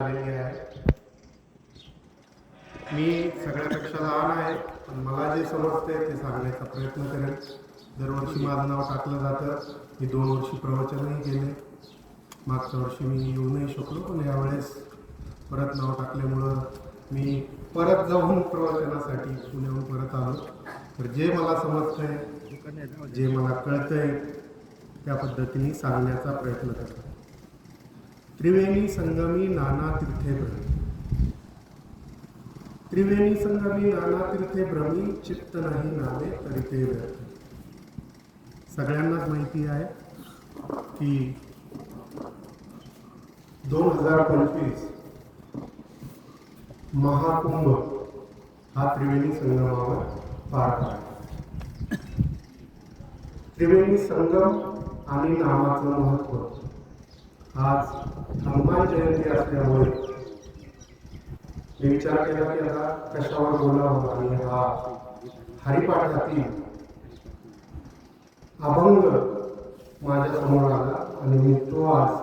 आलेली आहे मी सगळ्यापेक्षा लहान आहे पण मला जे समजते ते सांगण्याचा प्रयत्न करेन. दरवर्षी माझं नाव टाकलं जातं. मी दोन वर्षी प्रवचनही केले. मागच्या वर्षी मी येऊ नाही शकलो पण यावेळेस परत नाव टाकल्यामुळं मी परत जाऊन प्रवचनासाठी पुण्याहून परत आलो. तर जे मला समजतंय जे मला कळतंय त्या पद्धतीने सांगण्याचा प्रयत्न करतो. त्रिवेणी संगमी नाना तीर्थे भ्रमी त्रिवेणी संगमी नाना तीर्थे भ्रमी चित्त नाही नावे तरी ते व्यर्थ। सगळ्यांनाच माहिती आहे की दोन हजार पंचवीस महाकुंभ हा त्रिवेणी संगमावर पार पडला। त्रिवेणी संगम आणि नामाचं महत्त्व आज हनुमान जयंती असल्यामुळे मी विचार केला की आता कशावर बोलावं? आणि हा हरिपाठातील अभंग माझ्यासमोर आला आणि मी तो आज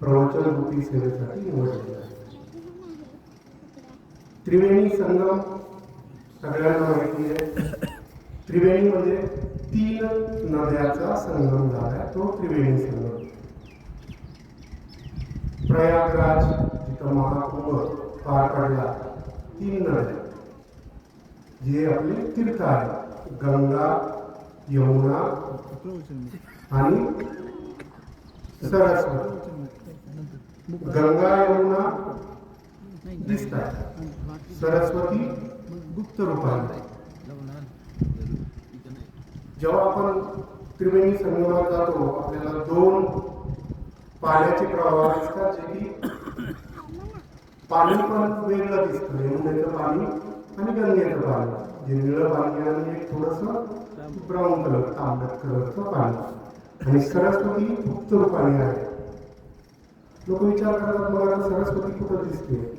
प्रवचन रूपी सेवेसाठी निवडलेला आहे. त्रिवेणी संगम सगळ्यांना माहिती आहे. त्रिवेणी म्हणजे तीन नद्याचा संगम झाला तो त्रिवेणी संगम. प्रयागराज जिथं महाकुंभ पार पडला. तीन नद्या. जे आपले तीर्थ आहे गंगा यमुना आणि सरस्वती. गंगा यमुना दिसतात. सरस्वती गुप्त रूपाने जेव्हा आपण त्रिवेणी संगमात जातो आपल्याला दोन पाण्याचे प्रवाह दिसतात जे की पाणी पण वेगळं दिसतं. यमुनेचं पाणी आणि गंगेचं पाणी. जे निळं पाणी आणि एक थोडस ब्राऊन कलर तांबट कलरचं पाणी. आणि सरस्वती फक्त पाणी आहे. लोक विचार करतात मला सरस्वती कुठं दिसते?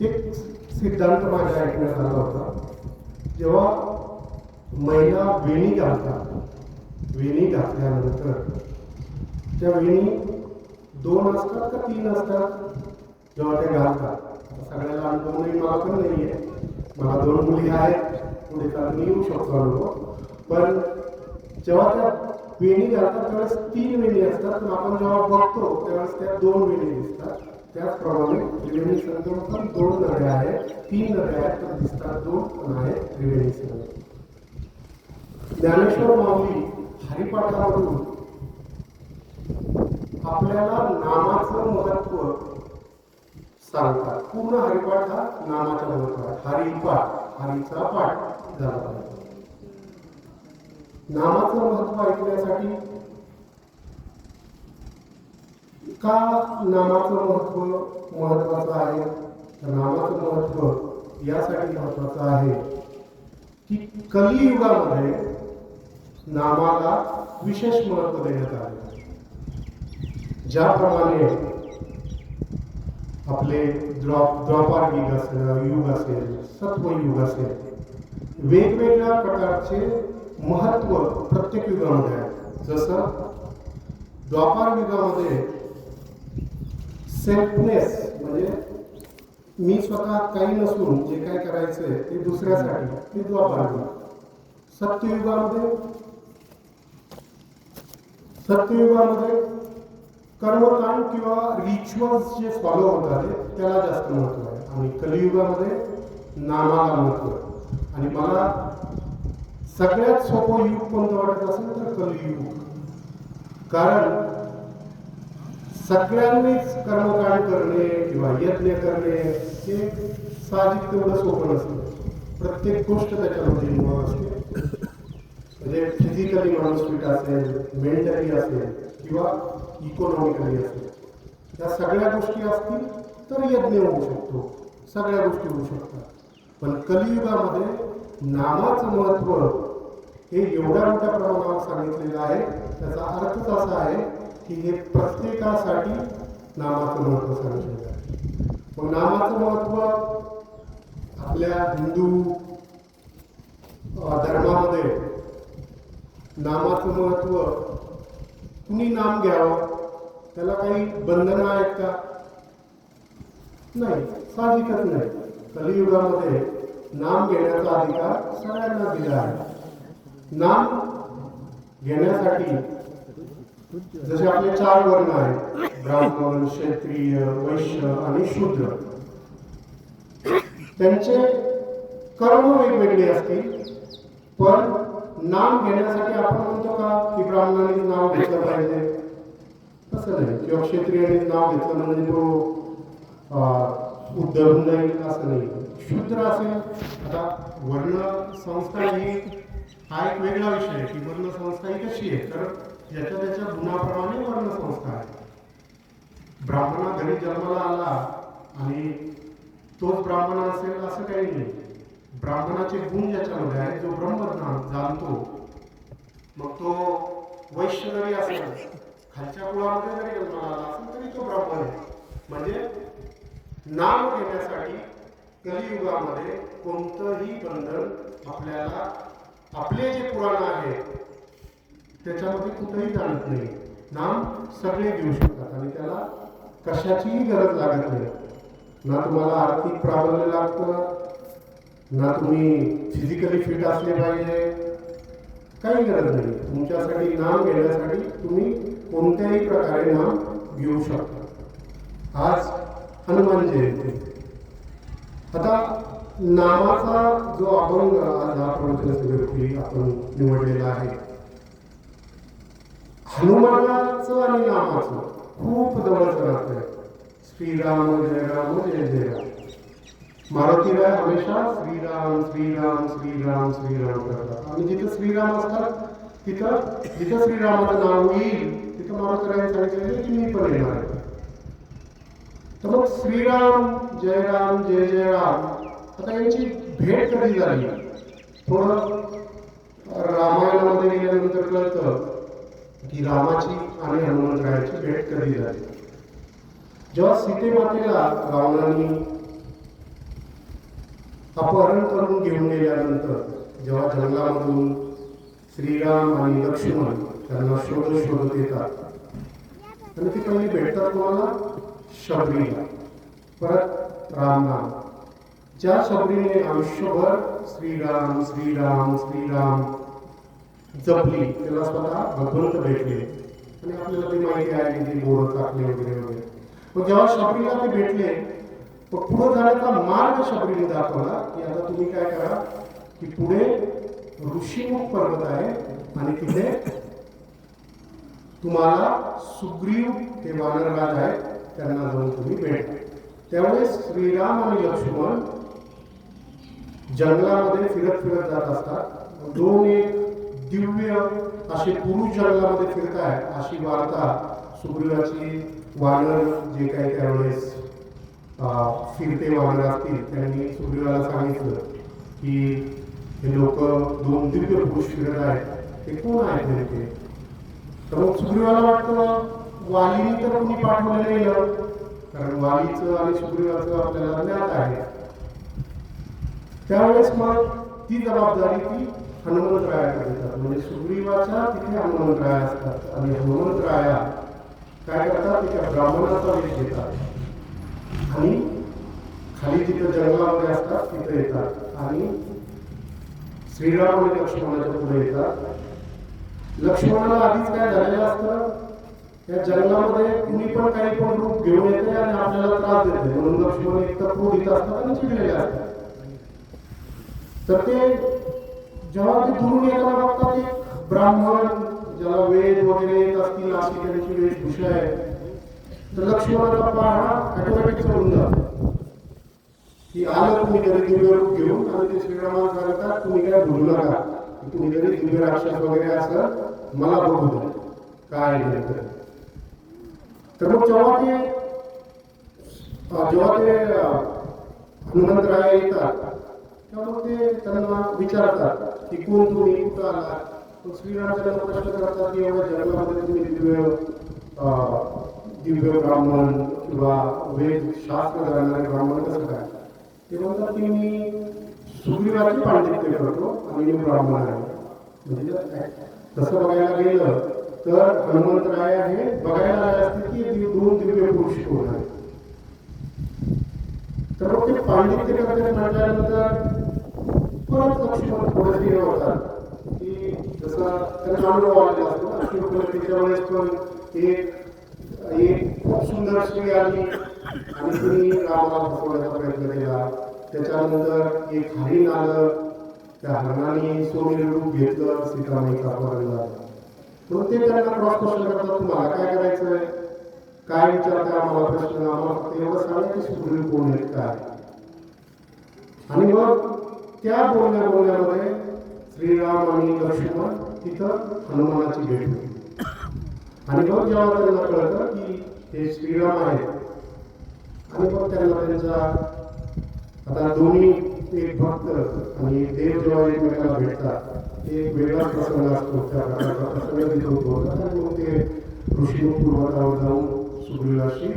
एक सिद्धांत माझ्या ऐकण्यात आला होता. जेव्हा महिला वेणी घालतात वेणी घातल्यानंतर त्या वेणी दोन असतात का तीन असतात जेव्हा ते घालतात सगळ्याला अनुभव नाही मला पण नाही आहे मला दोन मुली आहेत पुढे चालून येऊ शकतो अनुभव पण जेव्हा त्या वेणी घालतात त्यावेळेस तीन वेणी असतात पण आपण जेव्हा बघतो त्यावेळेस त्या दोन वेणी दिसतात त्याचप्रमाणे त्रिवेणी संगम पण दोन नद्या आहेत तीन नद्या आहेत तर दिसतात दोन पण आहेत त्रिवेणी संगम। ज्ञानेश्वर माऊली हरिपाठामधून आपल्याला नामाचं महत्त्व सांगतात. पूर्ण हरिपाठ हा नामाचा महत्त्व आहे. हरिपाठ हरीचा पाठ झाला पाहिजे. नामाचं महत्त्व ऐकण्यासाठी का नामाचं महत्त्व महत्वाचं आहे? तर नामाचं महत्त्व यासाठी महत्वाचं आहे की कलियुगामध्ये नामाला विशेष महत्त्व देण्यात आले. ज्याप्रमाणे आपले द्रौ- द्वापार युग युग असेल सत्वयुग असेल, वेगवेगळ्या प्रकारचे प्रत्येक युगामध्ये आहे. जसं द्वापार युगामध्ये सेल्फनेस मी स्वतः काही नसून जे काय करायचंय ते दुसऱ्यासाठी, ते युग. सत्ययुगामध्ये सत्ययुगामध्ये कर्मकांड किंवा रिच्युअल्स जे फॉलो होत आहेत त्याला जास्त महत्त्व आहे. आणि कलियुगामध्ये नामाला महत्त्व आहे. आणि मला सगळ्यात सोपं युग कोणतं वाटत असेल तर कलियुग. कारण सगळ्यांनीच कर्मकांड करणे किंवा यज्ञ करणे हे साहजिक तेवढं सोपं नसतं. प्रत्येक गोष्ट त्याच्यामध्ये इन्व्हॉल्व असते. म्हणजे फिजिकली माणूस फिट असेल मेंटली असेल किंवा इकॉनॉमिकली असेल या सगळ्या गोष्टी असतील तर यज्ञ होऊ शकतो. सगळ्या गोष्टी होऊ शकतात. पण कलियुगामध्ये नामाचं महत्त्व हे एवढ्या मोठ्या प्रमाणावर सांगितलेलं आहे त्याचा अर्थच असा आहे की हे प्रत्येकासाठी नामाचं महत्त्व सांगितलेलं आहे. मग नामाचं महत्त्व आपल्या हिंदू धर्मामध्ये नामाचं महत्त्व कुणी नाम घ्यावं. त्याला काही बंधनं आहेत का? नाही साहजिकच नाही. कलियुगामध्ये नाम घेण्याचा अधिकार सगळ्यांना दिला आहे. नाम घेण्यासाठी जसे आपले चार वर्ण आहेत ब्राह्मण क्षत्रिय वैश्य आणि शूद्र. त्यांचे कर्म वेगवेगळे असतील पण नाम घेण्यासाठी आपण म्हणतो का की ब्राह्मणाने नाव घेतलं पाहिजे? तसं नाही. किंवा क्षेत्रियाने नाव घेतलं म्हणजे तो अं, उद्धरून जाईल असं नाही. शूद्र असेल. आता वर्ण संस्था ही हा एक वेगळा विषय आहे की वर्ण संस्था ही कशी आहे? तर ज्याच्या त्याच्या गुणाप्रमाणे वर्ण संस्था आहे. ब्राह्मणा घरी जन्माला आला आणि तोच ब्राह्मण असेल असं काही नाही. ब्राह्मणाचे गुण ज्याच्यामध्ये आहे जो ब्रह्मज्ञान जाणतो मग तो वैश्य जरी असेल खालच्या कुळामध्ये जरी जन्माला आला असेल तरी तो ब्राह्मण आहे. म्हणजे नाम घेण्यासाठी कलियुगामध्ये कोणतंही बंधन आपल्याला आपले जे पुराण आहे त्याच्यामध्ये कुठंही जाणत नाही. नाम सगळे घेऊ शकतात आणि त्याला कशाचीही गरज लागत नाही. ना तुम्हाला आर्थिक प्राबल्य लागतं ना तुम्ही फिजिकली फिट असले पाहिजे. काही गरज नाही. तुमच्यासाठी नाम घेण्यासाठी तुम्ही कोणत्याही प्रकारे नाम घेऊ शकता. आज हनुमान जयंती. आता नामाचा जो अभंग आज हा आपण निवडलेला आहे हनुमानाचं आणि नामाचं खूप जवळचं नातं आहे. श्रीराम जय राम जय जय राम मारुतीला हमेशा श्रीराम श्रीराम श्रीराम श्रीराम करतात आणि जिथं श्रीराम असतात तिथं जिथं श्रीरामाचं नाव येईल तिथं मारुतीराय सांगितलेलं की मी पण येणार आहे तर मग श्रीराम, जय राम, जय जय राम आता यांची भेट कधी झाली थोडं रामायणामध्ये गेल्यानंतर कळतं की रामाची आणि हनुमंतरायाची भेट कधी झाली जेव्हा सीतेमातेला रावणाने अपहरण करून घेऊन गेल्यानंतर जेव्हा जंगलामधून श्रीराम आणि लक्ष्मण त्यांना शोध शोधत येतात आणि ते पहिले भेटतात कोणाला शबरीला. परत रामनाम ज्या शबरीने आयुष्यभर श्रीराम श्रीराम श्रीराम जपली त्याला स्वतः भगवंत भेटले. आणि आपल्याला ते माहिती आहे की ते गोड टाकले वगैरे वगैरे. मग जेव्हा शबरीला ते भेटले मग पुढे जाण्याचा मार्ग शबरीने दाखवला की आता तुम्ही काय करा की पुढे ऋषीमुख पर्वत आहे आणि तिथे तुम्हाला सुग्रीव हे वानरराज आहेत त्यांना जाऊन तुम्ही भेट त्यावेळेस श्रीराम आणि लक्ष्मण जंगलामध्ये फिरत फिरत जात असतात. दोन एक दिव्य असे पुरुष जंगलामध्ये फिरत आहेत अशी वार्ता सुग्रीवाची वानर जे काही त्यावेळेस फिरते वाहन असतील त्यांनी सुग्रीवाला सांगितलं की हे लोक दोन दिव्य पुरुष फिरत आहेत. ते कोण आहेत नेमके? तर मग सुग्रीवाला वाटतं वालीनी तर कोणी पाठवलं नाही कारण वालीचं आणि सुग्रीवाचं आपल्याला ज्ञात आहे. त्यावेळेस मग ती जबाबदारी ती हनुमंतरायाकडे देतात म्हणजे सुग्रीवाच्या तिथे हनुमंतराया असतात. आणि हनुमंतराया काय करतात? तिच्या ब्राह्मणाचा वेश घेतात. आणि खाली तिथं जंगलामध्ये असतात तिथे येतात. आणि श्रीराम आणि लक्ष्मणाच्या पुढे येतात. लक्ष्मणाला आधीच काय झालेलं असतं? या जंगलामध्ये कुणी पण काही पण रूप घेऊन येते आणि आपल्याला त्रास देते. म्हणून लक्ष्मण एक तर क्रोधित असतात आणि चिडलेले असतात. तर ते जेव्हा ते दुरून येताना बघतात एक ब्राह्मण ज्याला वेद वगैरे येत असतील अशी त्यांची वेशभूषा आहे तर लक्ष्मणाचा पाहा ऑटोमॅटिक करून जातो की आलं तुम्ही घरी दिव्य घेऊन आणि ते श्रीरामाला सांगतात तुम्ही काय बोलू नका. तुम्ही घरी दिव्य राक्षस वगैरे असं मला बघू द्या काय नाही तर. मग जेव्हा ते जेव्हा ते हनुमंतराय येतात तेव्हा मग ते त्यांना विचारतात की कोण तुम्ही कुठं आला मग श्रीराम त्यांना प्रश्न करतात की एवढ्या जन्मामध्ये तुम्ही दिव्य दिव्य ब्राह्मण किंवा वेद शास्त्र जाणणारे ब्राह्मण कसं काय ते म्हणतात की मी सुग्रीवाचे पांडित्य करतो आणि मी ब्राह्मण आहे म्हणजे तसं बघायला गेलं तर हनुमंतराय हे बघायला आले असते की दोन दिव्य पुरुष कोण आहेत पांडित्य करते म्हटल्यानंतर परत लक्ष्मण थोडेसे हे होतात की जसं त्यांना अनुभव आलेला असतो ना शिवकलेच्या वेळेस पण एक एक खूप सुंदर स्त्री आली. आणि तुम्ही रामाला फसवण्याचा प्रयत्न केला. त्याच्यानंतर एक हरिण आलं. त्या हरणाने सोनेरी रूप घेतलं. सीतामाईचा कापडला. झालं म्हणून ते त्यांना क्रॉस क्वेश्चन करतात तुम्हाला काय करायचं आहे काय विचारता आम्हाला प्रश्न? आम्हाला फक्त एवढं सांगा की सुग्रीव कोण आहेत काय? आणि मग त्या बोलण्या बोलण्यामध्ये श्रीराम आणि लक्ष्मण तिथं हनुमानाची भेट होती. आणि मग जेव्हा त्यांना कळतं की हे श्रीराम आहेत आणि मग त्यांना त्यांचा आता दोन्ही एक भक्त आणि देव जेव्हा एकमेकाला भेटतात एक वेगळा प्रसंग असतो त्या प्रकारचा प्रसंग तिथे उद्भवतात आणि मग ते ऋषी पूर्वतावर जाऊन सुग्रीवाशी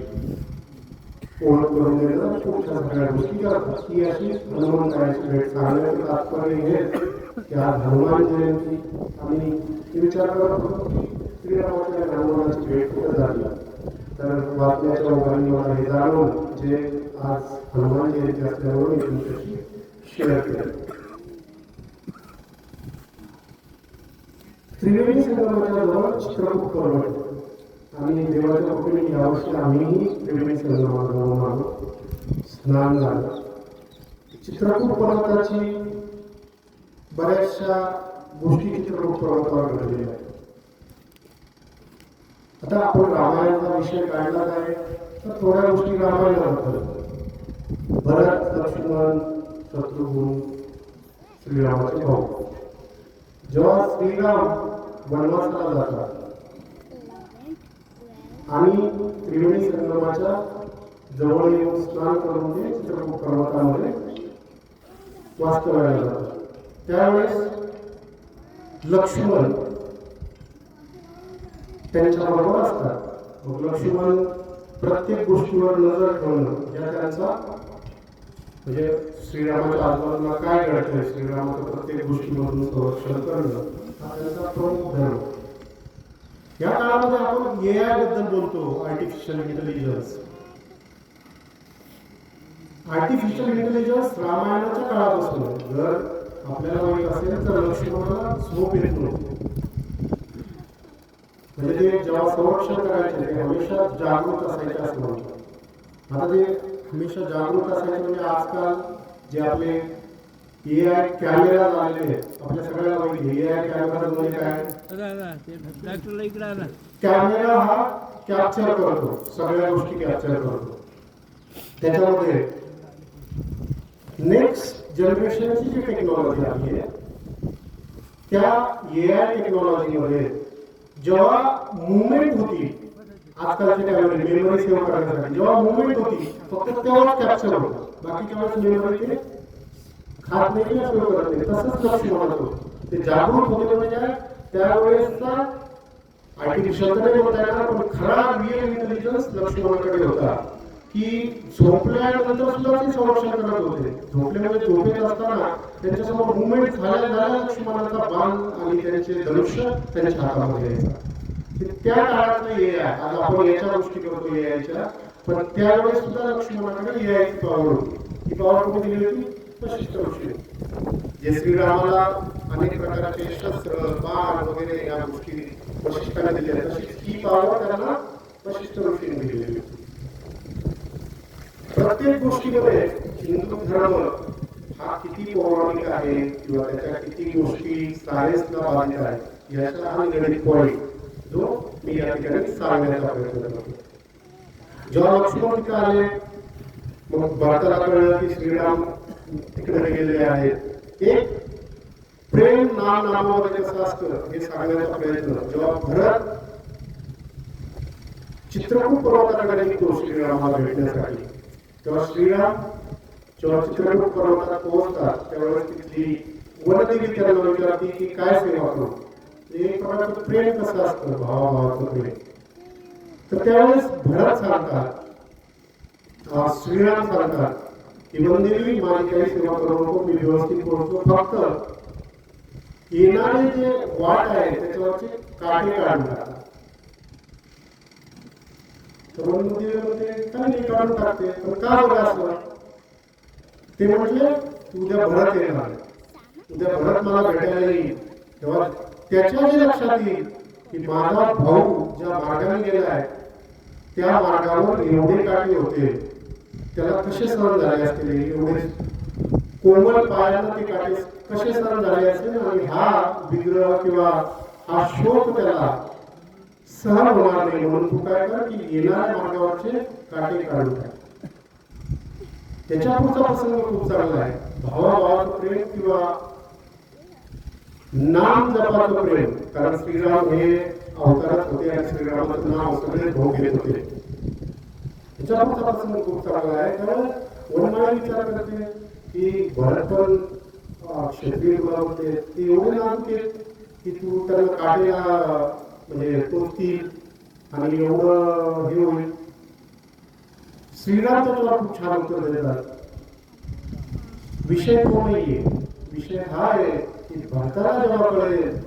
ओळख करून देतात. आणि पुढच्या सगळ्या गोष्टी करतात. ती अशी हनुमंताची भेट सांगण्याचं तात्पर्य हे की आज हनुमान जयंती. आणि विचार करत होतो की भेट कुठं झाली तर बातम्याच्या मला हे जे आज हनुमान जयंती असल्यामुळे मी तुमच्याशी शेअर केलं. त्रिवेणी संगमाच्या जवळ चित्रकूट आणि देवाच्या कृपेने यावर्षी आम्हीही त्रिवेणी संगमाला जाऊन आलो. स्नान झालं. चित्रकूट पर्वताची बऱ्याचशा गोष्टी चित्रकूट पर्वतावर घडलेल्या आहेत. आता आपण रामायणाचा विषय काढला आहे तर थोड्या गोष्टी रामायणाबद्दल भरत लक्ष्मण शत्रुघ्न श्रीरामाचे भाऊ. जेव्हा श्रीराम वनवासाला जातात आणि त्रिवेणी संगमाच्या जवळ येऊन स्नान करून ते चित्रकूट पर्वतामध्ये वास्तव्याला जातात. त्यावेळेस लक्ष्मण त्यांच्या बरोबर असतात. मग लक्ष्मण प्रत्येक गोष्टीवर नजर ठेवणं या त्यांचा म्हणजे श्रीरामाच्या आजूबाजूला काय घडतंय श्रीरामाचं प्रत्येक गोष्टीमधून संरक्षण करणं हा त्यांचा प्रमुख धर्म. या काळामध्ये आपण ए आयबद्दल बोलतो आर्टिफिशियल इंटेलिजन्स आर्टिफिशियल इंटेलिजन्स रामायणाच्या काळापासून जर आपल्याला माहीत असेल तर लक्ष्मणाला झोप येत नव्हती. म्हणजे ते जेव्हा संरक्षण करायचे ते हमेशा जागृत असायचे असं म्हणतात. आता ते हमेशा जागृत असायचे म्हणजे आजकाल जे आपले ए आय कॅमेरा झालेले आहेत आपल्या सगळ्याला माहिती ए आय कॅमेरा म्हणजे काय? कॅमेरा हा कॅप्चर करतो सगळ्या गोष्टी कॅप्चर करतो. त्याच्यामध्ये नेक्स्ट जनरेशनची जी टेक्नॉलॉजी आली आहे त्या ए आय टेक्नॉलॉजीमध्ये जेव्हा मुवमेंट होती आजकालचे कॅमेरे मेमरी सेव्ह करण्यासाठी जेव्हा मुवमेंट होती फक्त तेव्हाच कॅप्चर होतं. बाकीच्या वेळेस मेमरी ते खात नाही सेव्ह करत नाही. तसंच लक्ष म्हणत होतं. ते जागरूक होते म्हणजे त्यावेळेसचा आर्टिफिशियल तर नाही होता येणार पण खरा रिअल इंटेलिजन्स लक्ष्मणाकडे होता. की झोपल्यानंतर सुद्धा ते संरक्षण करत होते. झोपल्यामध्ये म्हणजे झोपेत असताना त्यांच्यासमोर मुवमेंट झाल्या झाल्या लक्ष्मणाचा बाण आणि त्यांचे धनुष्य त्यांच्या हातामध्ये यायचा. त्या काळातलं ए आय आज आपण याच्या गोष्टी करतो ए आयच्या पण त्यावेळेस सुद्धा लक्ष्मणाकडे ए आयची पॉवर होती. ती पॉवर कुठे दिली होती? वशिष्ठ ऋषी जे श्रीरामाला अनेक प्रकारचे शस्त्र बाण वगैरे या गोष्टी वशिष्ठाने दिल्या. तशीच ही पॉवर त्यांना वशिष्ठ ऋषीने दिलेली. प्रत्येक गोष्टीमध्ये हिंदू धर्म हा किती पौराणिक आहे किंवा त्याच्या किती गोष्टी सायन्सला बाधित आहेत याचा हा निगडीत पॉईंट जो मी या ठिकाणी सांगण्याचा प्रयत्न करतो. जेव्हा लक्ष्मण तिथे आले? मग भारताला कळलं की श्रीराम तिकडे गेलेले आहेत. एक प्रेम नाम नामामध्ये कसं असतं हे सांगण्याचा प्रयत्न. जेव्हा भरत चित्रकूट पर्वताकडे निघतो श्रीरामाला भेटण्यासाठी. तेव्हा श्रीराम जेव्हा चित्रकूट पर्वतात पोहोचतात त्यावेळेस तिथली वनदेवी त्यांना विचारते की काय सेवा करू? एक प्रकारचं प्रेम कसं असतं? भावाभावाचं प्रेम. तर त्यावेळेस भरत सांगतात श्रीराम सांगतात की वनदेवी माझी काही सेवा करू नको मी व्यवस्थित पोहोचतो. फक्त येणारे जे वाट आहे त्याच्यावरचे काटे काढणार टाका तर वनदेवी म्हणते काय नाही काढून टाकते पण का बघा असं ते म्हटले उद्या भरत येणार उद्या भरत मला भेटायला येईल तेव्हा त्याच्या जे लक्षात येईल की माझा भाऊ ज्या मार्गाने आहे त्या मार्गावर एवढे काटे होते त्याला कसे सहन झाले असतील एवढे कोमल पायाला ते काटे कसे सहन झाले असतील आणि हा विग्रह किंवा हा शोक त्याला सहन होणार नाही म्हणून तू काय कर की येणाऱ्या मार्गावरचे काटे काढून टाक. त्याच्या पुढचा प्रसंग खूप चांगला आहे. भावाभावाचं प्रेम किंवा नाम जपाचं प्रेम. कारण श्रीराम हे अवतारात होते आणि श्रीरामाचं नाव सगळे भाऊ घेत होते. त्याच्या पुढचा प्रसंग खूप चांगला आहे. कारण वनमाळी विचार करते की भरतन पण अं, क्षत्रिय ते एवढे नाम आहेत की तू त्याला काटेला म्हणजे टोचतील आणि एवढं हे होईल. श्रीराम त्याच्यावर खूप छान उत्तर देतात. विषय तो नाहीये. विषय हा आहे की भारताला जेव्हा कळेल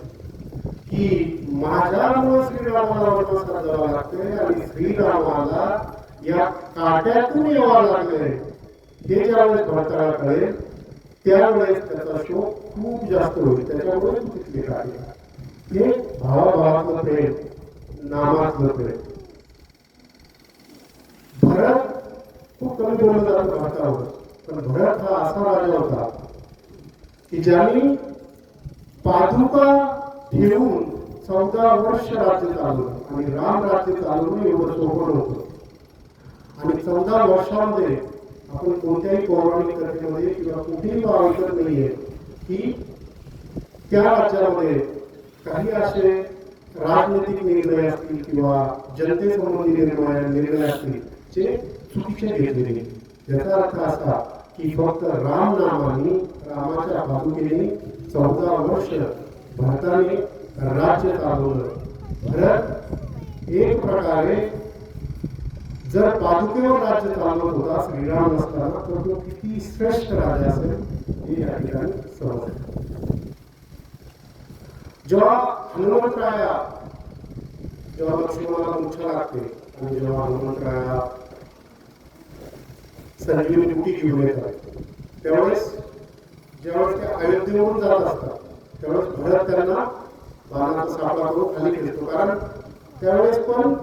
की माझ्यामुळे श्रीरामाला वनवासात जावं लागतंय आणि श्रीरामाला या काट्यातून यावं लागलंय हे ज्यावेळेस भारताला कळेल त्यावेळेस त्याचा शोक खूप जास्त होईल. त्याच्यामुळे तू तिथले काटे ते हे भावाभावातलं प्रेम नामातलं प्रेम भरत खूप कमी बोलत भारतावर पण भरत हा असा राजा होता की ज्यांनी पादुका ठेवून चौदा वर्ष राज्य चालवलं. आणि राम राज्य चालवणं एवढं सोपं नव्हतं. आणि चौदा वर्षामध्ये आपण कोणत्याही पौराणिक कथेमध्ये किंवा कुठेही ऐकत नाहीये की त्या राज्यामध्ये काही असे राजनैतिक निर्णय असतील किंवा जनतेसंबंधी निर्णय निर्णय असतील जे चुकीचे घेतले गेले याचा अर्थ असा की फक्त राम नामाने रामाच्या पादुकेने चौदा वर्ष भारताने राज्य चालवलं भरत एक प्रकारे जर पादुकेवर राज्य चालवत होता श्रीराम नसताना तर तो किती श्रेष्ठ राजा असेल हे या ठिकाणी समजतं जेव्हा हनुमंतराया जेव्हा लक्ष्मणाला मूर्छा लागते आणि जेव्हा हनुमंतराया संजीवनी बुटी घेऊन येतात त्यावेळेस ज्यावेळेस ते अयोध्येवरून जात असतात त्यावेळेस भरत त्यांना बाणाचा सापळा करून खाली घेतो कारण त्यावेळेस पण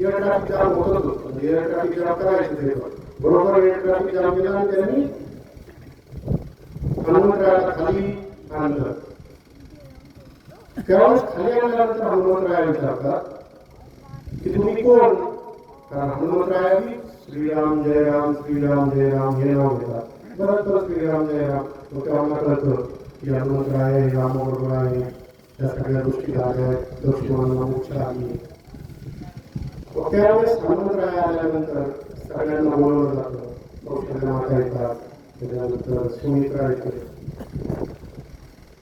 एअर ट्रॅफिक जाम होत होतो म्हणजे एअर ट्रॅफिक जाम करायचे ते बरोबर एअर ट्रॅफिक जाम केला आणि त्यांनी हनुमंतरायाला खाली आणलं. त्यावेळेस खाली आणल्यानंतर हनुमंतराया विचारतात की तुम्ही कोण कारण हनुमंतरायाही श्रीराम जय राम श्रीराम जय राम हे नाव घेतात परत परत श्रीराम जय राम मग तेव्हा कळतं की हनुमंतराय हे राम बरोबर आहे त्या सगळ्या गोष्टी झाल्या आहेत लक्ष्मणाला मोक्ष आली मग त्यावेळेस हनुमंतराय आल्यानंतर सगळ्यांना बोलवलं जातं कौशल्य माता येतात त्याच्यानंतर सुमित्रा येते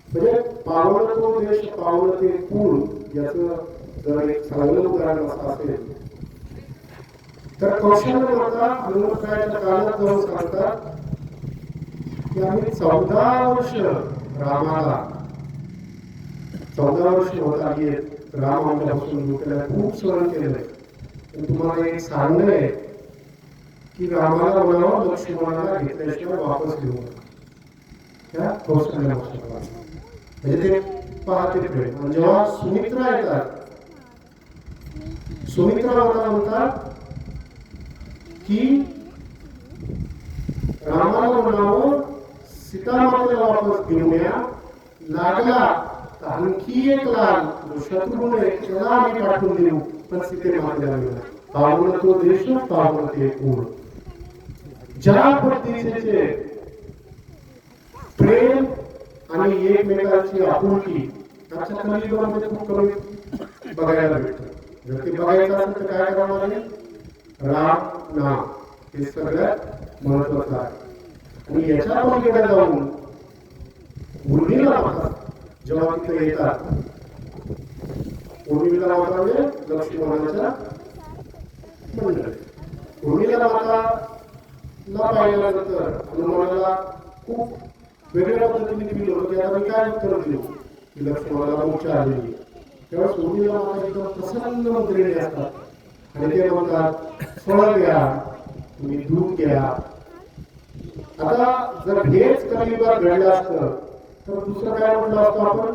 म्हणजे पावलं तो देश पावलं ते कुळ याचं जर एक चांगलं उदाहरण असं असेल. तर कौशल्य माता हनुमंतरायाच्या काळात जाऊन सांगतात की आम्ही चौदा वर्ष रामाला चौदा वर्ष होत आली राम आमच्यापासून लुटल्या खूप सहन केलंय पण तुम्हाला एक सांगणं आहे की रामाला बोलावं लक्ष्मणाला घेतल्याशिवाय वापस घेऊ नका. त्या कौशल्य माता म्हणजे ते पाहते प्रेम म्हणजे आणि जेव्हा सुमित्रा येतात सुमित्रा मला म्हणतात की रामाला म्हणावं सीतामातेला वापस घेऊन या. लागला आणखी एक लाल जो त्याला आम्ही पाठवून देऊ. पण सीते मातेला मिळणार पावन तो देश पावन ते कोण? ज्या पद्धतीचे प्रेम आणि एकमेकांची आपुलकी. आजच्या कलियुगामध्ये खूप कमी बघायला भेटतं जर ते बघायचं असेल तर काय करावं लागेल? राम नाम. हे सगळ्यात महत्वाचं आहे. आणि याच्या पलीकडे जाऊन उर्मिला माता जेव्हा तिथे येतात उर्मिला माता म्हणजे लक्ष्मणाच्या मंडळ. उर्मिला माता न पाहिल्यानंतर हनुमानाला खूप वेगळ्या पद्धतीने फील होतं की मी काय उत्तर देऊ की लक्ष्मणाला मोक्ष आलेली तेव्हा सोनीला माता एकदम प्रसन्न मंत्रिणी असतात आणि ते म्हणतात फळ घ्या तुम्ही दूध घ्या आता जर हेच कलियुगात घडलं असतं तर दुसरं काय म्हटलं असतं आपण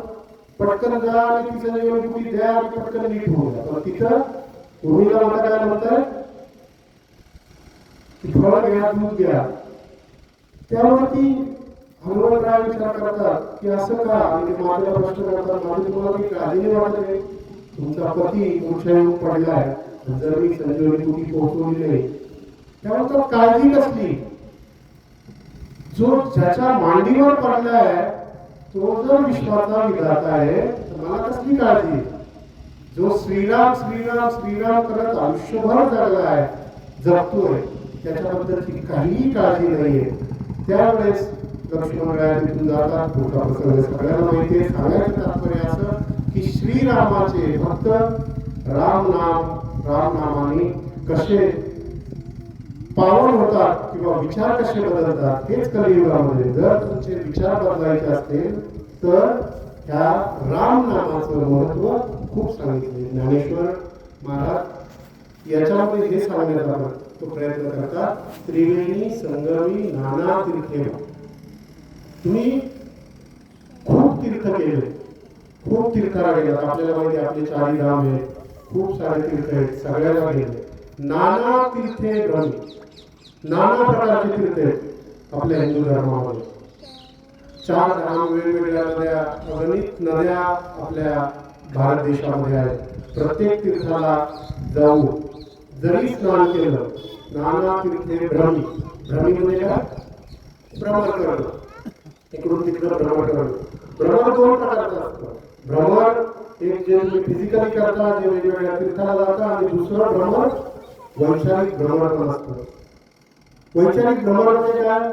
पटकन जा आणि तिचं संजीवनी द्या आणि पटकन नीट होऊ द्या पण तिथं भूमीला म्हणता काय म्हणतात की फळं घ्या दूध घ्या त्यामुळे ती म्हणून काय विचार करतात की असं का? आणि माझ्या प्रश्न करतात माझी तुम्हाला काही काळजी नाही तुमचा पती मोठ्या पडलाय. जर मी संजीवनी कुठे पोहोचवली नाही त्यामुळे तर काळजी कसली जो ज्याच्या मांडीवर पडलाय तो जर विश्वाचा विधाता आहे तर मला कसली काळजी? जो श्रीराम श्रीराम श्रीराम करत आयुष्यभर जगलाय जगतोय त्याच्याबद्दलची काहीही काळजी नाहीये. त्यावेळेस लक्ष्मणराय तिथून जातात मोठा प्रसंग सगळ्यांना माहिती आहे सांगायचं तात्पर्य असं की श्रीरामाचे भक्त राम नाम राम नामाने कसे पावन होतात किंवा विचार कसे बदलतात हेच कलियुगामध्ये जर तुमचे विचार बदलायचे असतील तर ह्या राम नामाचं महत्त्व खूप सांगितले ज्ञानेश्वर महाराज याच्यामध्ये हे सांगण्याचा तो प्रयत्न करतात त्रिवेणी संगमी नाना तीर्थे तुम्ही खूप तीर्थ केले. खूप तीर्थाला गेलात आपल्याला माहिती आपले चारी धाम आहेत. खूप सारे तीर्थ आहेत, सगळ्याला गेले. नाना तीर्थे भ्रमी नाना प्रकारचे तीर्थ आहेत आपल्या हिंदू धर्मामध्ये. चार धाम वेगवेगळ्या नद्या, अगणित नद्या आपल्या भारत देशामध्ये आहेत. प्रत्येक तीर्थाला जाऊ जरी स्नान केलं, नाना तीर्थे भ्रमी भ्रमी म्हणजे काय? भ्रमण करणं. इकडून तिकडं भ्रमण करणं. भ्रमण दोन प्रकारचं असतं भ्रमण एक जे फिजिकली करता जे वेगवेगळ्या तीर्थाला जाता आणि दुसरं भ्रमण वैचारिक भ्रमण पण असतं. वैचारिक भ्रमण म्हणजे काय?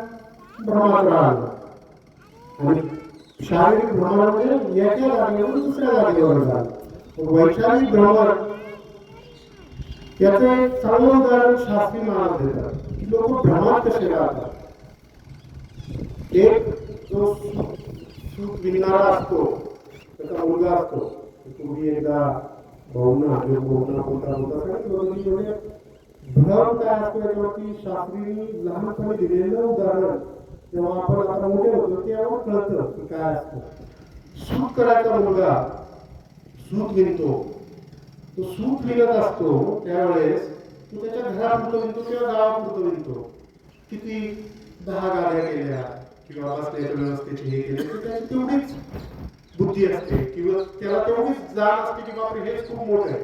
भ्रमात राहणं. आणि शारीरिक भ्रमण म्हणजे याच्या जागेवर दुसऱ्या जागेवर जाणं. वैचारिक भ्रमण याचे चांगलं उदाहरण शास्त्री महाराज देतात. की लोक भ्रमण कसे राहतात एक जो सूत विणणारा असतो त्याचा मुलगा असतो तुम्ही एकदा भावना किंवा भावना बोलता बोलता सांगितलं होतं म्हणजे भ्रम काय असतो याच्यावरती शास्त्रीने लहानपणी दिलेलं उदाहरण. जेव्हा आपण आता मोठे होतो तेव्हा कळतं की काय असतं. सूत करायचा मुलगा सूत विणतो तो सूत विणत असतो त्यावेळेस तो त्याच्या घरापुरतं विणतो किंवा गावापुरतं विणतो किती दहा गाड्या केल्या किंवा बसण्याच्या व्यवस्थेची हे केले तर त्याची तेवढीच बुद्धी असते किंवा त्याला तेवढीच जाण असते की बापरे हेच खूप मोठं आहे.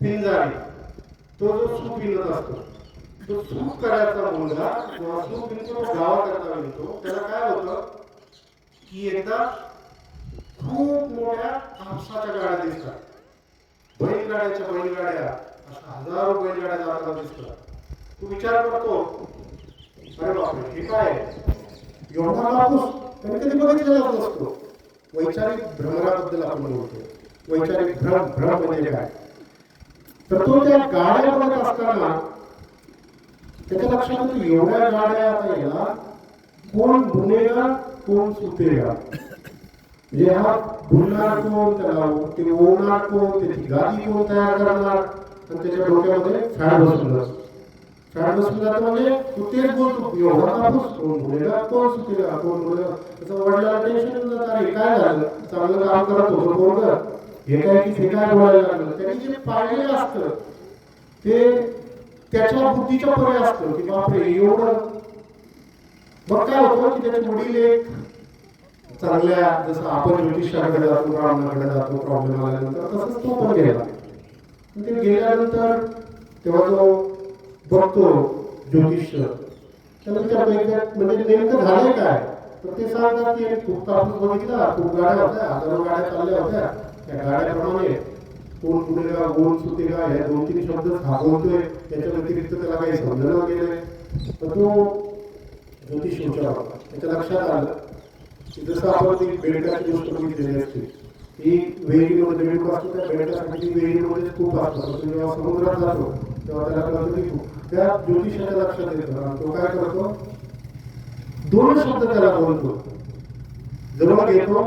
पिंजारी. तो जो सूत विणत असतो तो सूत करायचा मुलगा जेव्हा सूत विणतो गावाकरता विणतो त्याला काय होतं की एकदा खूप मोठ्या कापसाच्या गाड्या दिसतात. बैलगाड्याच्या बैलगाड्या अशा हजारो बैलगाड्या जाताना दिसतात. तू विचार करतो अरे बापरे हे काय आहे? एवढा माणूस त्याने कधी बघितलेलाच नसतो वैचारिक भ्रमणाबद्दल आपण बोलतो. वैचारिक भ्रम भ्रम म्हणजे काय? तर तो त्या गाड्या बघत असताना त्याच्या लक्षात एवढ्या गाड्या आता याला कोण बुनेगा कोण सुतेगा? म्हणजे हा बुनणार कोण त्याला ते ओढणार कोण त्याची गादी कोण तयार करणार? आणि त्याच्या डोक्यामध्ये फॅड बसून असतो फॅड बसून जातो म्हणजे तो तेच बोलतो एवढा कापूस कोण बुनेगा कोण सुटेगा कोण बुनेगा त्याचं वडिलाला टेन्शन येऊन जातं अरे काय झालं चांगलं काम करत होतो कोण हे काय की हे काय बोलायला लागलं त्यांनी जे पाहिलेलं असतं ते त्याच्या बुद्धीच्या परे असतं की बापरे एवढं मग काय होतं की त्याचे वडील एक चांगल्या जसं आपण ज्योतिषाकडे जातो ब्राह्मणाकडे जातो प्रॉब्लेम आल्यानंतर तसंच तो पण गेला ते गेल्यानंतर तेव्हा तो बघतो ज्योतिष त्याला विचारतो एकदा म्हणजे नेमकं झालंय काय? तर ते सांगतात की खूप कापूस बघितला खूप गाड्या होत्या हजारो गाड्या चालल्या होत्या. त्या गाड्याप्रमाणे कोण कुठे का कोण सुते का या दोन तीन शब्द थांबवतोय. त्याच्या व्यतिरिक्त त्याला काही समजलं गेलंय. तर तो ज्योतिष विचार त्याच्या लक्षात आलं की जसं आपण ती बेडकाची गोष्ट बघितलेली असते ती वेळीमध्ये बेडूक असतो त्या बेडकासाठी ती वेळीमध्ये खूप असतो जेव्हा समुद्रात जातो तेव्हा त्याला कळतं की त्या ज्योतिषाच्या लक्षात येतं. तो काय करतो? दोन शब्द त्याला बोलतो. जवळ घेतो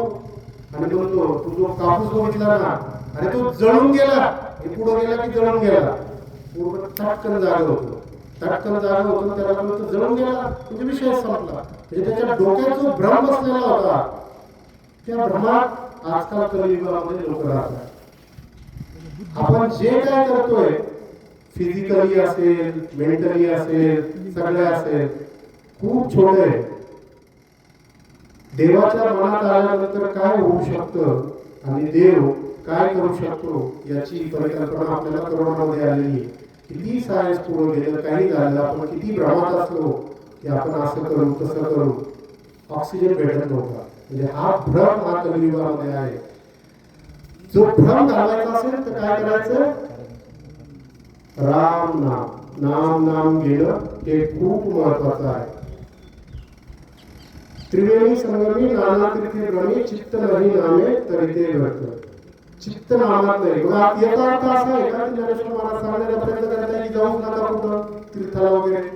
आणि बोलतो तू जो कापूस बघितला ना आणि तो जळून गेला हे पुढे गेला की जळून गेला. पूर्ण चटकन जागा होतो. तटकन जागा होतो त्याला बोलतो जळून गेला. म्हणजे विषय संपला. म्हणजे त्याच्या डोक्यात जो भ्रम बसलेला होता त्या भ्रमात आजकाल कलियुगामध्ये लोक राहतात. आपण जे काय करतोय फिजिकली असेल मेंटली असेल सगळे असेल. खूप छोटे आहे. देवाच्या मनात आल्यानंतर काय होऊ शकतं? आणि देव काय करू शकतो? याची परिकल्पना आपल्याला करोनामध्ये आलेली किती सायन्स पुढे गेलं काही झालं आपण किती भ्रमात असलो की आपण असं करू तसं करू. ऑक्सिजन भेटत नव्हता. म्हणजे हा भ्रम हा कलियुगामध्ये आहे. जो भ्रम घालायचा असेल तर काय करायचं? राम नाम. नाम नाम घेणं हे खूप महत्वाचं आहे. त्रिवेणी संगमी नाना तिथे भ्रमी चित्त नाही नामे तरी ते घडत चित्त नामात नाही. मग याचा अर्थ असा आहे का ज्ञानेश्वर महाराज सांगण्याचा प्रयत्न करत आहे की जाऊच नका कुठं? तीर्थाला वगैरे.